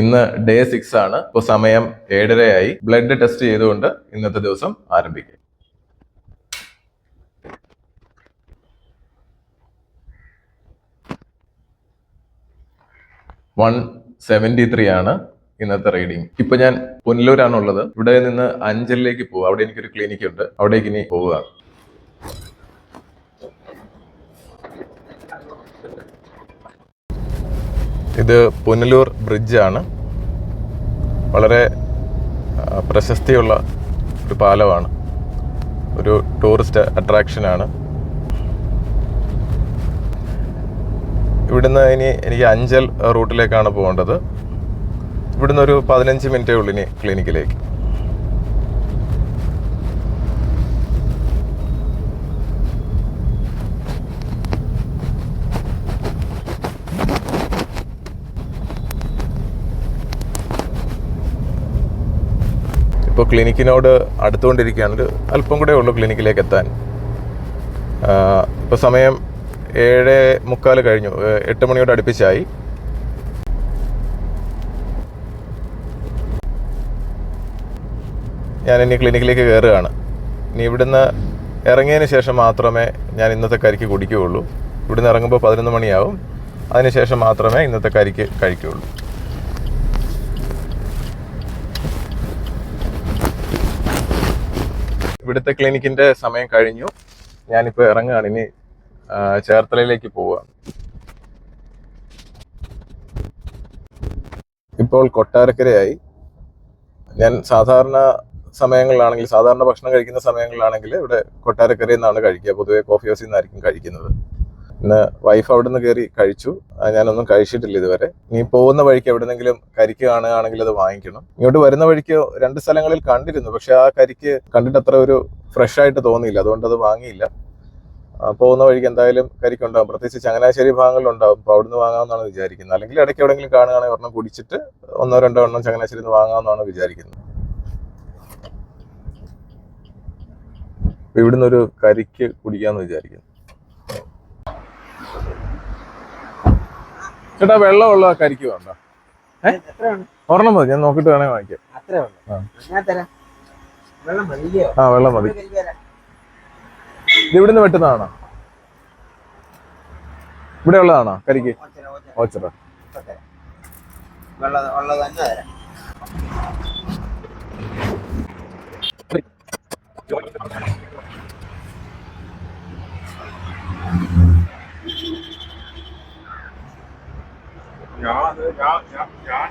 ഇന്ന് day six ആണ്. ഇപ്പോൾ സമയം ഏഴരയായി. ബ്ലഡ് ടെസ്റ്റ് ചെയ്തുകൊണ്ട് ഇന്നത്തെ ദിവസം ആരംഭിക്കും. വൺ സെവന്റി ത്രീ ആണ് ഇന്നത്തെ റീഡിങ് ഇപ്പൊ ഞാൻ പുനലൂരാണുള്ളത്. ഇവിടെ നിന്ന് അഞ്ചലിലേക്ക് പോകും അവിടെ എനിക്കൊരു ക്ലിനിക് ഉണ്ട്. അവിടേക്ക് ഇനി പോവുക ഇത് പുനലൂർ ബ്രിഡ്ജാണ്. വളരെ പ്രശസ്തിയുള്ള ഒരു പാലമാണ്. ഒരു ടൂറിസ്റ്റ് അട്രാക്ഷനാണ്. ഇവിടുന്ന് ഇനി എനിക്ക് അഞ്ചൽ റൂട്ടിലേക്കാണ് പോകേണ്ടത്. ഇവിടുന്ന് ഒരു പതിനഞ്ച് മിനിറ്റേ ഉള്ളൂ ഇനി ക്ലിനിക്കിലേക്ക്. ഇപ്പോൾ ക്ലിനിക്കിനോട് അടുത്തുകൊണ്ടിരിക്കുകയാണ് ഒരു അല്പം കൂടെ ഉള്ളൂ ക്ലിനിക്കിലേക്ക് എത്താൻ. ഇപ്പോൾ സമയം ഏഴ് മുക്കാൽ കഴിഞ്ഞു. എട്ട് മണിയോട് അടുപ്പിച്ചായി. ഞാൻ ഇനി ക്ലിനിക്കിലേക്ക് കയറുകയാണ്. ഇനി ഇവിടുന്ന് ഇറങ്ങിയതിന് ശേഷം മാത്രമേ ഞാൻ ഇന്നത്തെ കരിക്ക് കുടിക്കുകയുള്ളൂ. ഇവിടുന്ന് ഇറങ്ങുമ്പോൾ പതിനൊന്ന് മണിയാവും. അതിനുശേഷം മാത്രമേ ഇന്നത്തെ കരിക്ക് കഴിക്കുകയുള്ളൂ. ഇവിടുത്തെ ക്ലിനിക്കിന്റെ സമയം കഴിഞ്ഞു. ഞാനിപ്പോൾ ഇറങ്ങുകയാണ് ഇനി ചേർത്തലയിലേക്ക് പോവുകയാണ് ഇപ്പോൾ കൊട്ടാരക്കരയായി. ഞാൻ സാധാരണ സമയങ്ങളിലാണെങ്കിൽ സാധാരണ ഭക്ഷണം കഴിക്കുന്ന സമയങ്ങളിലാണെങ്കിൽ ഇവിടെ കൊട്ടാരക്കരയിൽ നിന്നാണ് കഴിക്കുക. പൊതുവെ കോഫി ഹൗസിൽ നിന്നായിരിക്കും കഴിക്കുന്നത്. ഇന്ന് വൈഫ് അവിടെ നിന്ന് കയറി കഴിച്ചു ഞാനൊന്നും കഴിച്ചിട്ടില്ല ഇതുവരെ. നീ പോകുന്ന വഴിക്ക് എവിടെന്നെങ്കിലും കരിക്ക് കാണുകയാണെങ്കിൽ അത് വാങ്ങിക്കണം. ഇങ്ങോട്ട് വരുന്ന വഴിക്ക് രണ്ട് സ്ഥലങ്ങളിൽ കണ്ടിരുന്നു. പക്ഷെ ആ കരിക്ക് കണ്ടിട്ട് അത്ര ഒരു ഫ്രഷ് ആയിട്ട് തോന്നിയില്ല. അതുകൊണ്ട് അത് വാങ്ങിയില്ല. പോകുന്ന വഴിക്ക് എന്തായാലും കരിക്കുണ്ടാകും പ്രത്യേകിച്ച് ചങ്ങനാശ്ശേരി ഭാഗങ്ങളിലുണ്ടാകും അപ്പോൾ അവിടുന്ന് വാങ്ങാമെന്നാണ് വിചാരിക്കുന്നത്. അല്ലെങ്കിൽ ഇടയ്ക്ക് എവിടെങ്കിലും കാണുകയാണെങ്കിൽ ഒരെണ്ണം കുടിച്ചിട്ട് ഒന്നോ രണ്ടോ എണ്ണം ചങ്ങനാശ്ശേരി നിന്ന് വാങ്ങാമെന്നാണ് വിചാരിക്കുന്നത്. ഇവിടുന്ന് ഒരു കരിക്ക് കുടിക്കാന്ന് വിചാരിക്കുന്നു. ചേട്ടാ വെള്ളമുള്ള കരിക്ക് വേണ്ട. ഒരെണ്ണം മതി ഞാൻ നോക്കിട്ട് വേണേ വാങ്ങിക്കാം. ആ. ഞാൻ തരാം. വെള്ളം മതി ഇത് ഇവിടുന്ന് വെട്ടുന്നതാണോ? ഇവിടെ ഉള്ളതാണോ കരിക്ക്. ഓച്ചറ ഇപ്പൊ തരാം. തന്നെ തരാം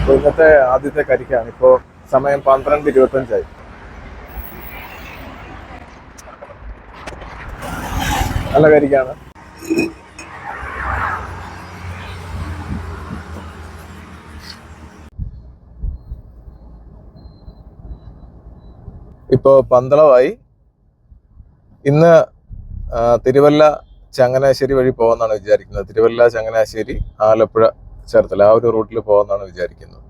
അപ്പൊ ഇന്നത്തെ ആദ്യത്തെ കരിക്കാണ്. ഇപ്പോ സമയം പന്ത്രണ്ട് ഇരുപത്തഞ്ചായി. നല്ല കരിക്കാണ്. ഇപ്പോ പന്തളമായി ഇന്ന് തിരുവല്ല ചങ്ങനാശ്ശേരി വഴി പോകാന്നാണ് വിചാരിക്കുന്നത്. തിരുവല്ല ചങ്ങനാശ്ശേരി ആലപ്പുഴ ചേർത്തല. ആ ഒരു റൂട്ടിൽ പോകാന്നാണ് വിചാരിക്കുന്നത്.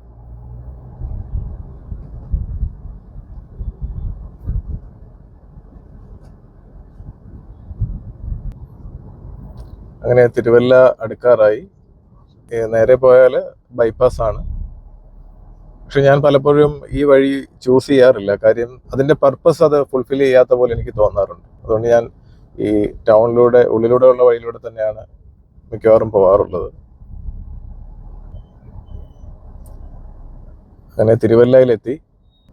അങ്ങനെ തിരുവല്ല അടുക്കാറായി. നേരെ പോയാൽ ബൈപ്പാസ് ആണ് പക്ഷെ ഞാൻ പലപ്പോഴും ഈ വഴി ചൂസ് ചെയ്യാറില്ല. കാര്യം അതിന്റെ പർപ്പസ് അത് ഫുൾഫിൽ ചെയ്യാത്ത പോലെ എനിക്ക് തോന്നാറുണ്ട്. അതുകൊണ്ട് ഞാൻ ഈ ടൗണിലൂടെ ഉള്ളിലൂടെ ഉള്ള വഴിയിലൂടെ തന്നെയാണ് മിക്കവാറും പോകാറുള്ളത് അങ്ങനെ തിരുവല്ലയിലെത്തി.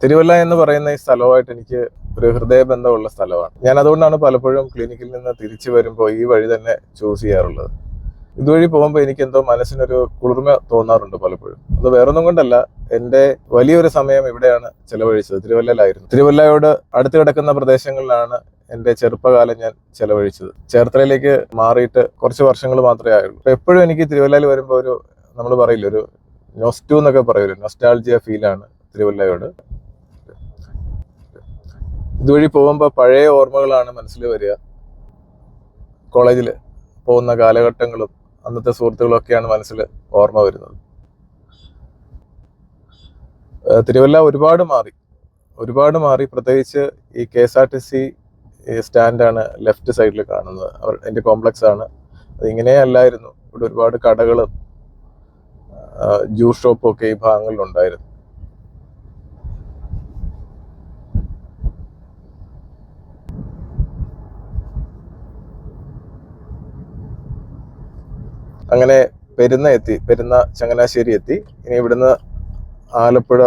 തിരുവല്ല എന്ന് പറയുന്ന ഈ സ്ഥലവുമായിട്ട് എനിക്ക് ഒരു ഹൃദയബന്ധമുള്ള സ്ഥലമാണ്. ഞാൻ അതുകൊണ്ടാണ് പലപ്പോഴും ക്ലിനിക്കിൽ നിന്ന് തിരിച്ചു വരുമ്പോൾ ഈ വഴി തന്നെ ചൂസ് ചെയ്യാറുള്ളത്. ഇതുവഴി പോകുമ്പോൾ എനിക്ക് എന്തോ മനസ്സിനൊരു കുളിർമ തോന്നാറുണ്ട് പലപ്പോഴും. അത് വേറൊന്നും കൊണ്ടല്ല എന്റെ വലിയൊരു സമയം ഇവിടെയാണ് ചെലവഴിച്ചത്. തിരുവല്ലയിലായിരുന്നു. തിരുവല്ലയോട് അടുത്ത് കിടക്കുന്ന പ്രദേശങ്ങളിലാണ് എന്റെ ചെറുപ്പകാലം ഞാൻ ചെലവഴിച്ചത്. ചേർത്തലയിലേക്ക് മാറിയിട്ട് കുറച്ച് വർഷങ്ങൾ മാത്രമേ ആയുള്ളൂ. എപ്പോഴും എനിക്ക് തിരുവല്ലയിൽ വരുമ്പോൾ ഒരു നമ്മൾ പറയില്ല ഒരു നൊസ്റ്റു എന്നൊക്കെ നൊസ്റ്റാൾജിയ ഫീലാണ് തിരുവല്ലയോട്. ഇതുവഴി പോകുമ്പോൾ പഴയ ഓർമ്മകളാണ് മനസ്സിൽ വരിക. കോളേജിൽ പോകുന്ന കാലഘട്ടങ്ങളും അന്നത്തെ സുഹൃത്തുക്കളും ഒക്കെയാണ് മനസ്സിൽ ഓർമ്മ വരുന്നത്. തിരുവല്ല ഒരുപാട് മാറി. ഒരുപാട് മാറി. പ്രത്യേകിച്ച് ഈ K S R T C സ്റ്റാൻഡാണ് left സൈഡിൽ കാണുന്നത്. അവർ എന്റെ കോംപ്ലക്സ് ആണ് അതിങ്ങനെ അല്ലായിരുന്നു ഇവിടെ ഒരുപാട് കടകളും ജ്യൂസ് ഷോപ്പും ഒക്കെ ഈ ഭാഗങ്ങളിലുണ്ടായിരുന്നു. അങ്ങനെ പെരുന്ന എത്തി പെരുന്ന ചങ്ങനാശ്ശേരി എത്തി. ഇനി ഇവിടുന്ന് ആലപ്പുഴ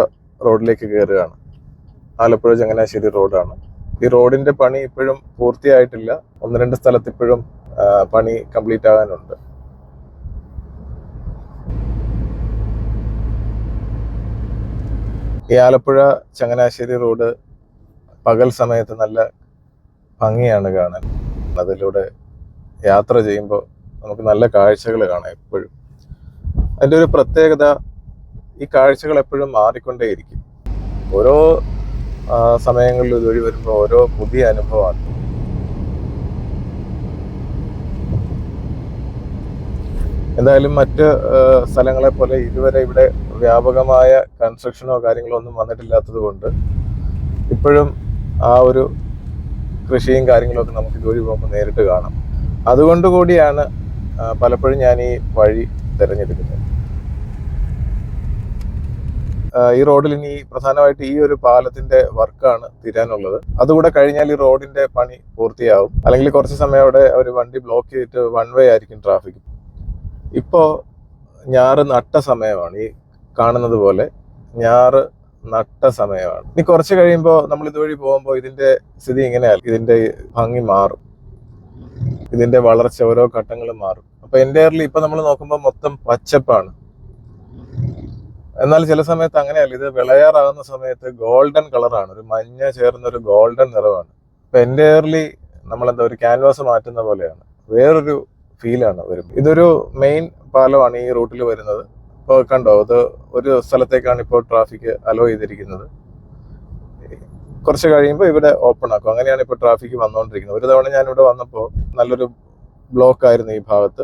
റോഡിലേക്ക് കയറുകയാണ്. ആലപ്പുഴ ചങ്ങനാശ്ശേരി റോഡാണ്. ഈ റോഡിന്റെ പണി ഇപ്പോഴും പൂർത്തിയായിട്ടില്ല. ഒന്ന് രണ്ട് സ്ഥലത്ത് ഇപ്പോഴും പണി കംപ്ലീറ്റ് ആകാനുണ്ട്. ഈ ആലപ്പുഴ ചങ്ങനാശ്ശേരി റോഡ് പകൽ സമയത്ത് നല്ല ഭംഗിയാണ് കാണാൻ. അതിലൂടെ യാത്ര ചെയ്യുമ്പോൾ നമുക്ക് നല്ല കാഴ്ചകൾ കാണാം എപ്പോഴും. അതിന്റെ ഒരു പ്രത്യേകത ഈ കാഴ്ചകൾ എപ്പോഴും മാറിക്കൊണ്ടേയിരിക്കും. ഓരോ ആ, സമയങ്ങളിലും ഇതുവഴി വരുമ്പോൾ ഓരോ പുതിയ അനുഭവമാണ്. എന്തായാലും മറ്റ് സ്ഥലങ്ങളെ പോലെ ഇതുവരെ ഇവിടെ വ്യാപകമായ കൺസ്ട്രക്ഷനോ കാര്യങ്ങളോ ഒന്നും വന്നിട്ടില്ലാത്തത് കൊണ്ട് ഇപ്പോഴും ആ ഒരു കൃഷിയും കാര്യങ്ങളൊക്കെ നമുക്ക് ഇതുവഴി പോകുമ്പോൾ നേരിട്ട് കാണാം. അതുകൊണ്ട് കൂടിയാണ് പലപ്പോഴും ഞാൻ ഈ വഴി തിരഞ്ഞെടുക്കുന്നത്. ഈ റോഡിൽ ഇനി പ്രധാനമായിട്ട് ഈ ഒരു പാലത്തിന്റെ വർക്കാണ് തീരാനുള്ളത്. അതുകൂടെ കഴിഞ്ഞാൽ ഈ റോഡിന്റെ പണി പൂർത്തിയാവും. അല്ലെങ്കിൽ കുറച്ച് സമയം അവിടെ ഒരു വണ്ടി ബ്ലോക്ക് ചെയ്തിട്ട് വൺ വേ ആയിരിക്കും ട്രാഫിക് ഇപ്പോ ഞാറ് നട്ട സമയമാണ്. ഈ കാണുന്നത് പോലെ ഞാറ് നട്ട സമയമാണ്. ഇനി കുറച്ച് കഴിയുമ്പോൾ നമ്മൾ ഇതുവഴി പോകുമ്പോൾ ഇതിന്റെ സ്ഥിതി ഇങ്ങനെയാൽ ഇതിന്റെ ഭംഗി മാറും. ഇതിന്റെ വളർച്ച ഓരോ ഘട്ടങ്ങളും മാറും. അപ്പൊ എന്റെയർലി ഇപ്പൊ നമ്മൾ നോക്കുമ്പോൾ മൊത്തം പച്ചപ്പാണ്. എന്നാൽ ചില സമയത്ത് അങ്ങനെയല്ല. ഇത് വിളയാറാകുന്ന സമയത്ത് ഗോൾഡൻ കളറാണ് ഒരു മഞ്ഞ ചേർന്ന ഒരു ഗോൾഡൻ നിറമാണ്. അപ്പൊ എന്റെയർലി നമ്മളെന്താ ഒരു ക്യാൻവാസ് മാറ്റുന്ന പോലെയാണ്. വേറൊരു ഫീലാണ് വരും ഇതൊരു മെയിൻ പാലമാണ് ഈ റൂട്ടിൽ വരുന്നത്. ഇപ്പോൾ കണ്ടോ അത് ഒരു സ്ഥലത്തേക്കാണ് ഇപ്പോൾ ട്രാഫിക് അലോ ചെയ്തിരിക്കുന്നത്. കുറച്ച് കഴിയുമ്പോൾ ഇവിടെ ഓപ്പൺ ആക്കും. അങ്ങനെയാണ് ഇപ്പോൾ ട്രാഫിക് വന്നുകൊണ്ടിരിക്കുന്നത് ഒരു തവണ ഞാൻ ഇവിടെ വന്നപ്പോൾ നല്ലൊരു ബ്ലോക്ക് ആയിരുന്നു ഈ ഭാഗത്ത്.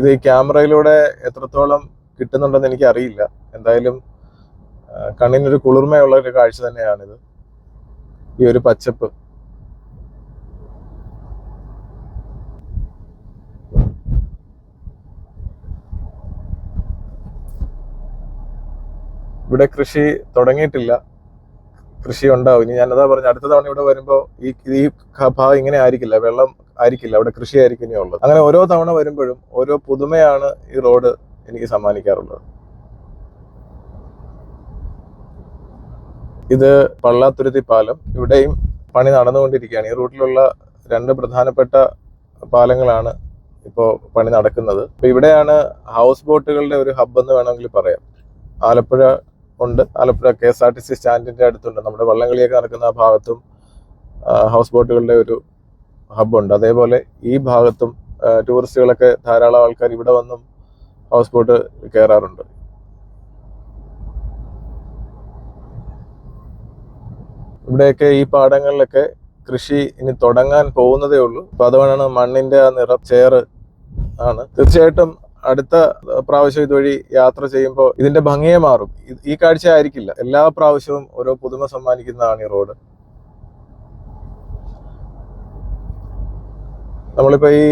ഇത് ഈ ക്യാമറയിലൂടെ എത്രത്തോളം കിട്ടുന്നുണ്ടെന്ന് എനിക്ക് അറിയില്ല എന്തായാലും കണ്ണിനൊരു കുളിർമയുള്ള ഒരു കാഴ്ച തന്നെയാണിത്. ഈ ഒരു പച്ചപ്പ്. ഇവിടെ കൃഷി തുടങ്ങിയിട്ടില്ല. കൃഷി ഉണ്ടാവും. ഇനി ഞാനതാ പറഞ്ഞു അടുത്ത തവണ ഇവിടെ വരുമ്പോൾ ഈ ഈ ഭാഗം ഇങ്ങനെ ആയിരിക്കില്ല. വെള്ളം ആയിരിക്കില്ല. അവിടെ കൃഷി ആയിരിക്കും ഇനി ഉള്ളത്. അങ്ങനെ ഓരോ തവണ വരുമ്പോഴും ഓരോ പുതുമയാണ് ഈ റോഡ് എനിക്ക് സമ്മാനിക്കാറുള്ളത്. ഇത് പള്ളാത്തുരുത്തി പാലം. ഇവിടെയും പണി നടന്നുകൊണ്ടിരിക്കുകയാണ്. ഈ റൂട്ടിലുള്ള രണ്ട് പ്രധാനപ്പെട്ട പാലങ്ങളാണ് ഇപ്പോൾ പണി നടക്കുന്നത്. ഇപ്പൊ ഇവിടെയാണ് ഹൗസ് ബോട്ടുകളുടെ ഒരു ഹബ്ബ് എന്ന് വേണമെങ്കിൽ പറയാം. ആലപ്പുഴ ഉണ്ട്. Alappuzha K S R T C സ്റ്റാൻഡിന്റെ അടുത്തുണ്ട്. നമ്മുടെ വള്ളംകളിയൊക്കെ നടക്കുന്ന ആ ഭാഗത്തും ഹൗസ് ബോട്ടുകളുടെ ഒരു ഹബ്ബുണ്ട്. അതേപോലെ ഈ ഭാഗത്തും ടൂറിസ്റ്റുകളൊക്കെ ധാരാളം ആൾക്കാർ ഇവിടെ വന്നും ഹൗസ് ബോട്ട് കയറാറുണ്ട്. ഇവിടെയൊക്കെ ഈ പാടങ്ങളിലൊക്കെ കൃഷി ഇനി തുടങ്ങാൻ പോകുന്നതേ ഉള്ളൂ. അപ്പൊ അതുകൊണ്ടാണ് മണ്ണിന്റെ ആ നിറം ചേറ് ആണ്. തീർച്ചയായിട്ടും അടുത്ത പ്രാവശ്യം ഇതുവഴി യാത്ര ചെയ്യുമ്പോൾ ഇതിന്റെ ഭംഗിയെ മാറും. ഈ കാഴ്ച ആയിരിക്കില്ല. എല്ലാ പ്രാവശ്യവും ഓരോ പുതുമ സമ്മാനിക്കുന്നതാണ് ഈ റോഡ്. നമ്മളിപ്പോ ഈ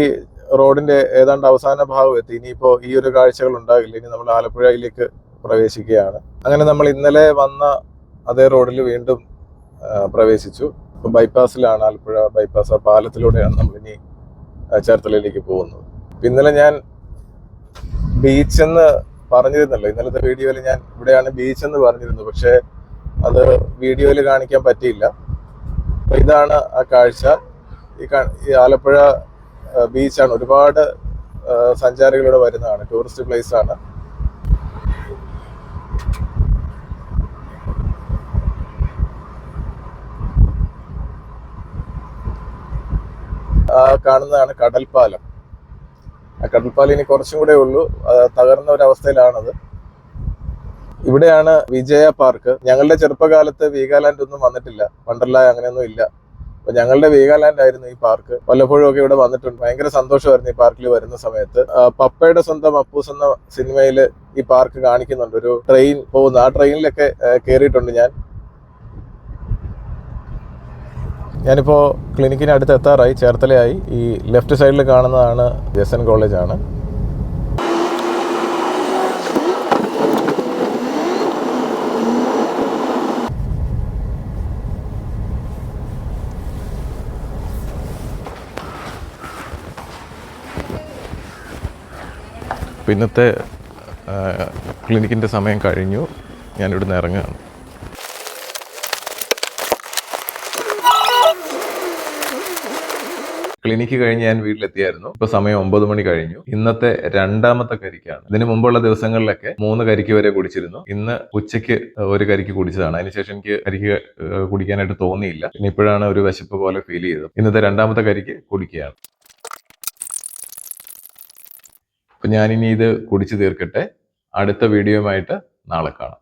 റോഡിന്റെ ഏതാണ്ട് അവസാന ഭാഗം എത്തി. ഇനിയിപ്പോ ഈ ഒരു കാഴ്ചകൾ ഉണ്ടാകില്ല. ഇനി നമ്മൾ ആലപ്പുഴയിലേക്ക് പ്രവേശിക്കുകയാണ്. അങ്ങനെ നമ്മൾ ഇന്നലെ വന്ന അതേ റോഡിൽ വീണ്ടും പ്രവേശിച്ചു. ഇപ്പൊ ബൈപ്പാസിലാണ് ആലപ്പുഴ ബൈപ്പാസ്. ആ പാലത്തിലൂടെയാണ് നമ്മൾ ഇനി ചേർത്തലയിലേക്ക് പോകുന്നത്. ഇന്നലെ ഞാൻ ബീച്ച് എന്ന് പറഞ്ഞിരുന്നല്ലോ. ഇന്നലത്തെ വീഡിയോയിൽ ഞാൻ ഇവിടെയാണ് ബീച്ച് എന്ന് പറഞ്ഞിരുന്നു പക്ഷേ അത് വീഡിയോയിൽ കാണിക്കാൻ പറ്റിയില്ല. ഇതാണ് ആ കാഴ്ച. ഈ ആലപ്പുഴ ബീച്ചാണ്. ഒരുപാട് സഞ്ചാരികളിവിടെ വരുന്നതാണ്. ടൂറിസ്റ്റ് പ്ലേസ് ആണ്. കാണുന്നതാണ് കടൽപ്പാലം. ആ കടൽപ്പാലം ഇനി കുറച്ചും കൂടെ ഉള്ളൂ. തകർന്ന ഒരു ഇവിടെയാണ് വിജയ പാർക്ക്. ഞങ്ങളുടെ ചെറുപ്പകാലത്ത് വീഗാലാൻഡ് ഒന്നും വന്നിട്ടില്ല. വണ്ടർലാ അങ്ങനെയൊന്നും ഇല്ല. അപ്പൊ ഞങ്ങളുടെ വേഗാലാൻഡ് ആയിരുന്നു ഈ പാർക്ക്. വല്ലപ്പോഴും ഒക്കെ ഇവിടെ വന്നിട്ടുണ്ട്. ഭയങ്കര സന്തോഷമായിരുന്നു ഈ പാർക്കിൽ വരുന്ന സമയത്ത്. പപ്പയുടെ സ്വന്തം അപ്പൂസ് എന്ന സിനിമയിൽ ഈ പാർക്ക് കാണിക്കുന്നുണ്ട്. ഒരു ട്രെയിൻ പോകുന്ന. ആ ട്രെയിനിലൊക്കെ കയറിയിട്ടുണ്ട് ഞാൻ. ഞാനിപ്പോ ക്ലിനിക്കിന് അടുത്ത് എത്താറായി. ചേർത്തലയായി. ഈ ലെഫ്റ്റ് സൈഡിൽ കാണുന്നതാണ് ജെസൻ കോളേജാണ്. അപ്പോൾ ഇന്നത്തെ ക്ലിനിക്കിന്റെ സമയം കഴിഞ്ഞു. ഞാനിവിടുന്ന് ഇറങ്ങുകയാണ്. ക്ലിനിക്ക് കഴിഞ്ഞ് ഞാൻ വീട്ടിലെത്തിയായിരുന്നു. ഇപ്പൊ സമയം ഒമ്പത് മണി കഴിഞ്ഞു. ഇന്നത്തെ രണ്ടാമത്തെ കരിക്കാണ്. ഇതിന് മുമ്പുള്ള ദിവസങ്ങളിലൊക്കെ മൂന്ന് കരിക്ക് വരെ കുടിച്ചിരുന്നു. ഇന്ന് ഉച്ചയ്ക്ക് ഒരു കരിക്ക് കുടിച്ചതാണ്. അതിനുശേഷം എനിക്ക് കരിക്ക് കുടിക്കാനായിട്ട് തോന്നിയില്ല. ഇനി ഇപ്പോഴാണ് ഒരു വിശപ്പ് പോലെ ഫീൽ ചെയ്തത്. ഇന്നത്തെ രണ്ടാമത്തെ കരിക്ക് കുടിക്കുകയാണ്. അപ്പൊ ഞാനിനി ഇത് കുടിച്ചു തീർക്കട്ടെ. അടുത്ത വീഡിയോയുമായിട്ട് നാളെ കാണാം.